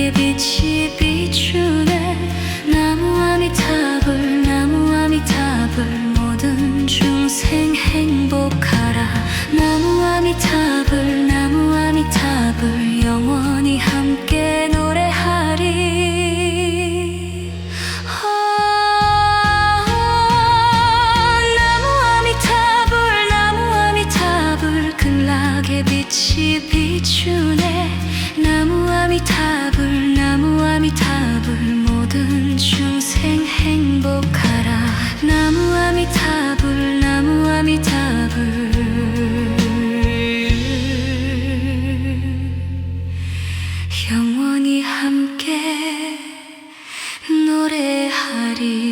밝게 빛이 비추네. 나무함이 탑을 나무함이 탑을 모든 중생 행복하라. 나무함이 탑을 나무함이 탑을 영원히 함께 노래하리. 비추네. 모든 중생 행복하라. 나무 아미타불 나무 아미타불 영원히 함께 노래하리.